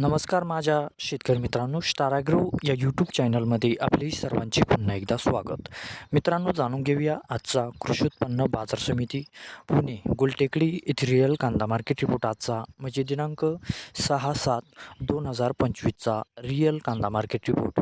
नमस्कार माझ्या शेतकरी मित्रांनो स्टाराग्रो या यूट्यूब चॅनलमध्ये आपले सर्वांचे पुन्हा एकदा स्वागत. मित्रांनो जाणून घेऊया आजचा कृषी उत्पन्न बाजार समिती पुणे गुलटेकडी इथे रिअल कांदा मार्केट रिपोर्ट आजचा. म्हणजे दिनांक सहा सात दोन हजार पंचवीसचा रिअल कांदा मार्केट रिपोर्ट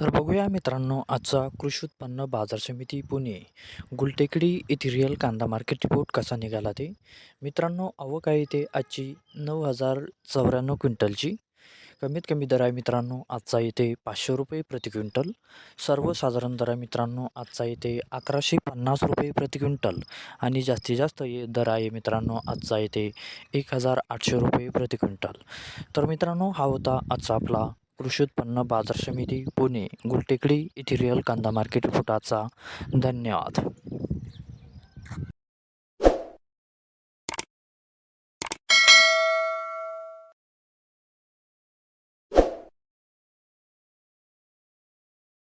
तर बघूया मित्रांनो आजचा कृषी उत्पन्न बाजार समिती पुणे. गुलटेकडी इथिरियल रिअल कांदा मार्केट रिपोर्ट कसा निघाला ते? मित्रांनो आवक आहे ते आजची नऊ हजार चौऱ्याण्णव क्विंटलची. कमीत कमी दर आहे मित्रांनो आजचा येते पाचशे रुपये प्रति क्विंटल. सर्वसाधारण दर आहे मित्रांनो आजचा येते अकराशे पन्नास रुपये प्रति क्विंटल. आणि जास्तीत जास्त ये दर आहे मित्रांनो आजचा येते एक हजार आठशे रुपये प्रति क्विंटल. तर मित्रांनो हा होता आजचा आपला कृषी उत्पन्न बाजार समिती पुणे गुलटेकडी येथे रिअल कांदा मार्केट फुटाचा धन्यवाद.